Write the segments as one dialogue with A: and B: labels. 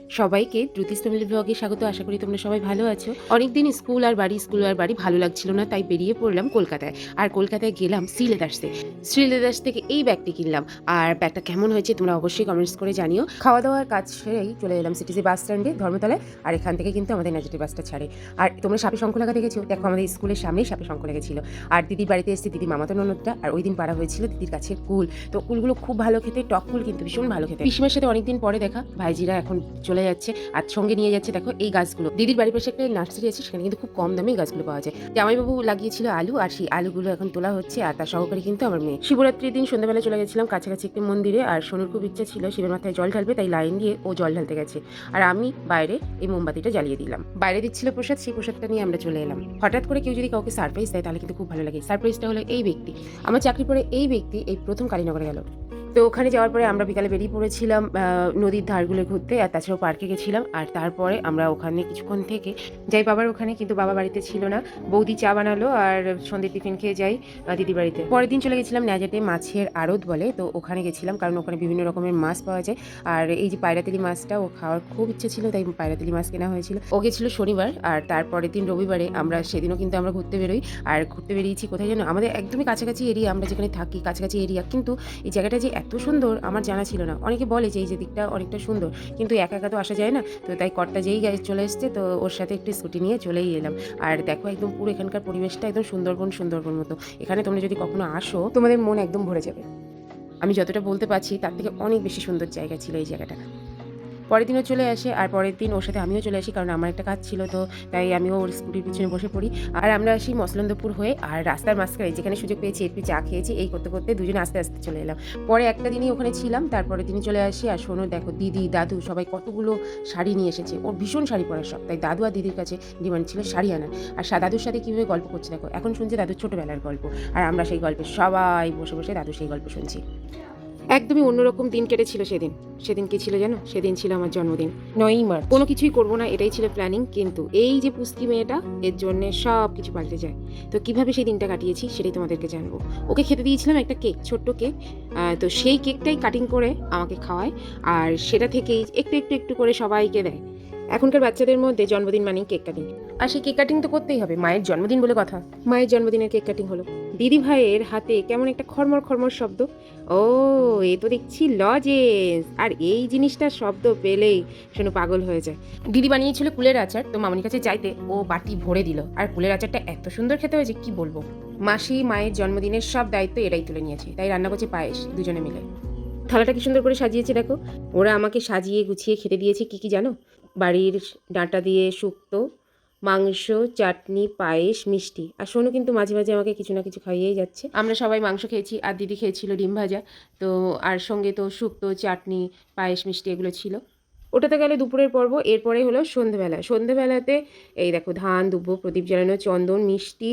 A: সবাইকে দ্রুতিস ব্লগে স্বাগত। আশা করি তোমরা সবাই ভালো আছো। অনেকদিন স্কুল আর বাড়ি, স্কুল আর বাড়ি ভালো লাগছিল না, তাই বেরিয়ে পড়লাম কলকাতায়। আর কলকাতায় গেলাম শ্রীলেদার্সে। শ্রীলেদার্স থেকে এই ব্যাগটি কিনলাম। আর ব্যাগটা কেমন হয়েছে তোমরা অবশ্যই কমেন্টস করে জানিও। খাওয়া দাওয়ার কাজ সেরেই চলে এলাম সিটিসি বাস স্ট্যান্ডে ধর্মতলায়। আর এখান থেকে কিন্তু আমাদের নাজিটি বাসটা ছাড়ে। আর তোমরা সাপে শঙ্খ লাগা দেখেছ দেখো আমাদের স্কুলের সামনেই সাপে শঙ্খ লেগেছিল। আর দিদির বাড়িতে এসেছে দিদি মামাতো ননদটা। আর ওই দিন পাড়া হয়েছিল দিদির কাছে কুল। তো কুলগুলো খুব ভালো খেতে, টক কুল কিন্তু ভীষণ ভালো খেতে। পিসিমার সাথে অনেকদিন পরে দেখা। ভাইজিরা এখন চলে যাচ্ছে আর সঙ্গে নিয়ে যাচ্ছে, দেখো এই গাছগুলো। দিদির বাড়ির পাশে একটা নার্সারি আছে, সেখানে কিন্তু খুব কম দামে গাছগুলো পাওয়া যায়। জামাইবাবু লাগিয়েছিল আলু, আর সেই আলুগুলো এখন তোলা হচ্ছে, আর তার সহকারী কিন্তু আমার মেয়ে। শিবরাত্রির দিন সন্ধ্যাবেলা চলে গেছিলাম কাছাকাছি একটি মন্দিরে, আর সোনুর খুব ইচ্ছা ছিল, শিবের মাথায় জল ঢালবে, তাই লাইন দিয়ে ও জল ঢালতে গেছে। আর আমি বাইরে এই মোমবাতিটা জ্বালিয়ে দিলাম। বাইরে দিচ্ছিল প্রসাদ, সেই প্রসাদটা নিয়ে আমরা চলে এলাম। হঠাৎ করে কেউ যদি কাউকে সারপ্রাইজ দেয়, তাহলে কিন্তু খুব ভালো লাগে। সারপ্রাইজটা হলো এই ব্যক্তি। আমার চাকরি পরে এই ব্যক্তি এই প্রথম কালীনগরে গেল। তো ওখানে যাওয়ার পরে আমরা বিকালে বেরিয়ে পড়েছিলাম নদীর ধারগুলো ঘুরতে আর তাছাড়াও পার্কে গেছিলাম। আর তারপরে আমরা ওখানে কিছুক্ষণ থেকে যাই বাবার ওখানে, কিন্তু বাবা বাড়িতে ছিল না। বৌদি চা বানালো আর সন্ধ্যে টিফিন খেয়ে যাই দিদি বাড়িতে। পরের দিন চলে গেছিলাম ন্যাজাটে মাছের আড়ত বলে, তো ওখানে গেছিলাম কারণ ওখানে বিভিন্ন রকমের মাছ পাওয়া যায়। আর এই যে পায়রাতেলি মাছটা ও খাওয়ার খুব ইচ্ছে ছিল, তাই পায়রাতেলি মাছ কেনা হয়েছিল। ও গেছিল শনিবার আর তারপরের দিন রবিবারে আমরা, সেদিনও কিন্তু আমরা ঘুরতে বেরোই। আর ঘুরতে বেরিয়েছি কোথায় যেন? আমাদের একদমই কাছাকাছি এরিয়া, আমরা যেখানে থাকি কাছাকাছি এরিয়া। কিন্তু এই জায়গাটা যে এত সুন্দর আমার জানা ছিল না। অনেকে বলে যে এই যে দিকটা অনেকটা সুন্দর, কিন্তু একা একা তো আসা যায় না। তো তাই কর্তা যেই গাড়ি চলে এসছে, তো ওর সাথে একটু স্কুটি নিয়ে চলেই এলাম। আর দেখো একদম পুরো এখানকার পরিবেশটা একদম সুন্দরবন সুন্দরবন মতো। এখানে তোমরা যদি কখনো আসো, তোমাদের মন একদম ভরে যাবে। আমি যতটা বলতে পারছি, তার থেকে অনেক বেশি সুন্দর জায়গা ছিল এই জায়গাটা। পরের দিনও চলে আসে আর পরের দিন ওর সাথে আমিও চলে আসি কারণ আমার একটা কাজ ছিল তো তাই আমিও ওর স্কুটির পিছনে বসে পড়ি। আর আমরা আসি মসলন্দপুর হয়ে আর রাস্তার মাঝখানে যেখানে সুযোগ পেয়েছি একটু চা খেয়েছি এই করতে করতে দুজন আস্তে আস্তে চলে এলাম। পরে একটা দিনই ওখানে ছিলাম তারপরে দিনই চলে আসি আর শোনো দেখো দিদি, দাদু সবাই কতগুলো শাড়ি নিয়ে এসেছে। ওর ভীষণ শাড়ি পরার শখ, তাই দাদু আর দিদির কাছে ডিমান্ড ছিল শাড়ি আনার। আর দাদুর সাথে কীভাবে গল্প করছে দেখো, এখন শুনছি দাদুর ছোটোবেলার গল্প। আর আমরা সেই গল্পে সবাই বসে বসে দাদু সেই গল্প শুনছি। একদমই অন্যরকম দিন কেটেছিল সেদিন। সেদিন কি ছিল জানো? সেদিন ছিল আমার জন্মদিন। নয়ই মার্চ। কোনো কিছুই করব না এটাই ছিল প্ল্যানিং কিন্তু এই যে পুস্তি মেয়েটা এর জন্য সব কিছু পাল্টে যায়। তো কীভাবে সেই দিনটা কাটিয়েছি সেটাই তোমাদেরকে জানব। ওকে খেতে দিয়েছিলাম একটা কেক ছোট্ট কেক তো সেই কেকটাই কাটিং করে আমাকে খাওয়ায় আর সেটা থেকেই একটু একটু একটু করে সবাইকে দেয়। এখনকার বাচ্চাদের মধ্যে জন্মদিন মানেই কেক কাটিং। আর সেই কেক কাটিং তো করতেই হবে মায়ের জন্মদিন বলে কথা। মায়ের জন্মদিনের কেক কাটিং হলো। দিদি ভাইয়ের হাতে কেমন একটা খরমর খরমর শব্দ। ও এ তো দেখছি লজেন্স আর এই জিনিসটার শব্দ পেলেই শোনো পাগল হয়ে যায়। দিদি বানিয়েছিল কুলের আচার তো মামনির কাছে চাইতে ও বাটি ভরে দিল। আর কুলের আচারটা এত সুন্দর খেতে হয়েছে কি বলব? মাসি মায়ের জন্মদিনের সব দায়িত্ব এরাই তুলে নিয়েছে তাই রান্না করছে পায়েস দুজনে মিলে। থালাটা কি সুন্দর করে সাজিয়েছে দেখো? ওরা আমাকে সাজিয়ে গুছিয়ে খেতে দিয়েছে কি কি জানো? বাড়ির ডাঁটা দিয়ে শুক্তো, মাংস, চাটনি, পায়েস, মিষ্টি। আর শোনো কিন্তু মাঝে মাঝে আমাকে কিছু না কিছু খাইয়েই যাচ্ছে। আমরা সবাই মাংস খেয়েছি আর দিদি খেয়েছিল ডিম ভাজা। তো আর সঙ্গে তো শুক্তো, চাটনি, পায়েস, মিষ্টি এগুলো ছিল। ওটাতে গেলে দুপুরের পর্ব, এরপরে হলো সন্ধেবেলা। সন্ধেবেলাতে এই দেখো ধান, দুব্বো, প্রদীপ জ্বালানো, চন্দন, মিষ্টি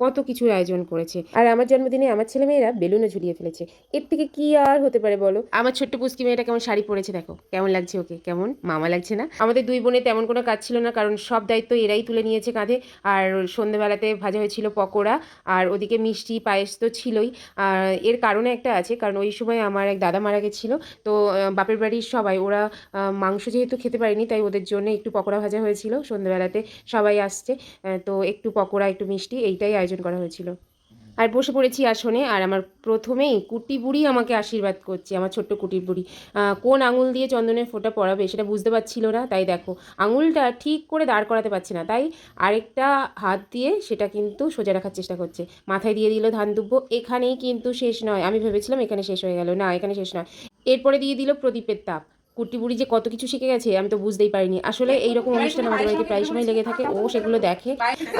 A: কত কিছুর আয়োজন করেছে। আর আমার জন্মদিনে আমার ছেলেমেয়েরা বেলুনও ঝুলিয়ে ফেলেছে। এর থেকে কি আর হতে পারে বলো? আমার ছোট্ট পুষ্কি মেয়েটা কেমন শাড়ি পরেছে দেখো। কেমন লাগছে ওকে? কেমন? মামা লাগছে না? আমাদের দুই বোনে তেমন কোনো কাজ ছিল না, কারণ সব দায়িত্ব এরাই তুলে নিয়েছে কাঁধে। আর সন্ধেবেলাতে ভাজা হয়েছিল পকোড়া, আর ওদিকে মিষ্টি, পায়েস তো ছিলই। আর এর কারণে একটা আছে, কারণ ওই সময় আমার এক দাদা মারা গেছিল। তো বাপের বাড়ির সবাই, ওরা মাংস যেহেতু খেতে পারিনি, তাই ওদের জন্য একটু পকোড়া ভাজা হয়েছিল। সন্ধ্যেবেলাতে সবাই আসছে তো একটু পকোড়া, একটু মিষ্টি, এইটাই আয়োজন করা হয়েছিল। আর বসে পড়েছি আসনে, আর আমার প্রথমেই কুটি বুড়ি আমাকে আশীর্বাদ করছে, আমার ছোট্ট কুটির বুড়ি। কোন আঙুল দিয়ে চন্দনের ফোঁটা পড়াবে সেটা বুঝতে পারছিল না, তাই দেখো, আঙুলটা ঠিক করে দাঁড় করাতে পারছে না, তাই আরেকটা হাত দিয়ে সেটা কিন্তু সোজা রাখার চেষ্টা করছে। মাথায় দিয়ে দিল ধান দুব্বো, এখানেই কিন্তু শেষ নয়। আমি ভেবেছিলাম এখানে শেষ হয়ে গেল। না, এখানে শেষ নয়। এরপরে দিয়ে দিল প্রদীপের তাপ। কুটি বুড়ি যে কত কিছু শিখে গেছে আমি তো বুঝতেই পারিনি। আসলে এইরকম অনুষ্ঠান আমাদের বাড়িতে প্রায় সময় লেগে থাকে ও সেগুলো দেখে।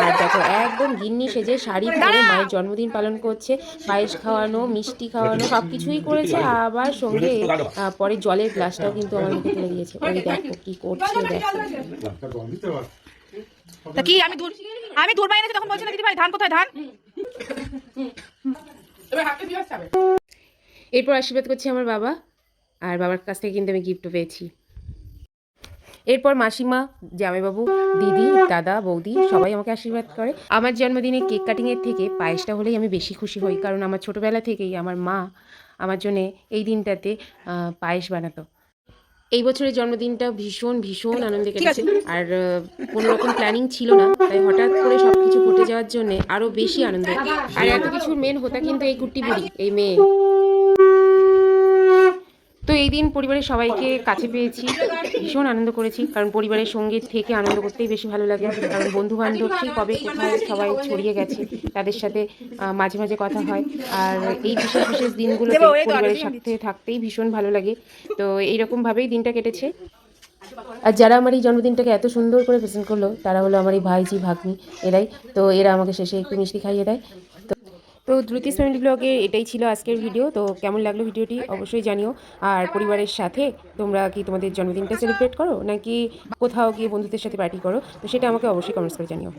A: আর দেখো একদম গিন্নি সেজে শাড়ি পরে মায়ের জন্মদিন পালন করছে পায়েস খাওয়ানো মিষ্টি খাওয়ানো সব কিছুই করেছে আবার সঙ্গে পরে জলের গ্লাসটাও কিন্তু আমার মুখে তুলে দিয়েছে। ওই দেখো কি করছে দেখো।
B: তা কি আমি দূর আমি দূর বাইরে তখন বলছি না দিদি ভাই ধান কোথায় ধান?
A: এরপর আশীর্বাদ করছে আমার বাবা। আর বাবার কাছ থেকে কিন্তু আমি গিফটও পেয়েছি। এরপর মাসিমা জামাইবাবু দিদি দাদা বৌদি সবাই আমাকে আশীর্বাদ করে। আমার জন্মদিনে কেক কাটিংয়ের থেকে পায়েসটা হলেই আমি বেশি খুশি হই কারণ আমার ছোটোবেলা থেকেই আমার মা আমার জন্যে এই দিনটাতে পায়েস বানাতো। এই বছরের জন্মদিনটা ভীষণ ভীষণ আনন্দে কেটেছে। আর কোনো রকম প্ল্যানিং ছিল না তাই হঠাৎ করে সব কিছু ঘটে যাওয়ার জন্য আরও বেশি আনন্দ। আর এত কিছুর মেন হতা কিন্তু এই কুট্টি বুড়ি এই মেয়ে। তো এই দিন পরিবারের সবাইকে কাছে পেয়েছি ভীষণ আনন্দ করেছি কারণ পরিবারের সঙ্গে থেকে আনন্দ করতেই বেশি ভালো লাগে কারণ বন্ধু বান্ধব সেই কবে কোথায় সবাই ছড়িয়ে গেছে তাদের সাথে মাঝে মাঝে কথা হয় আর এই বিশেষ বিশেষ দিনগুলোতে পরিবারের সাথে থাকতেই ভীষণ ভালো লাগে তো এইরকম ভাবেই দিনটা কেটেছে। আর যারা আমার এই জন্মদিনটাকে এত সুন্দর করে প্রেজেন্ট করল তারা হলো আমার এই ভাইজি ভাগ্নি এরাই তো এরা আমাকে শেষে একটু মিষ্টি খাইয়ে দেয়। তো দ্রুতিস ফ্যামিলি ব্লগে এটাই ছিল আজকের ভিডিও। তো কেমন লাগল ভিডিওটি অবশ্যই জানিও। আর পরিবারের সাথে তোমরা কি তোমাদের জন্মদিনটা সেলিব্রেট করো, নাকি কোথাও গিয়ে বন্ধুদের সাথে পার্টি করো? তো সেটা আমাকে অবশ্যই কমেন্টস করে জানিও।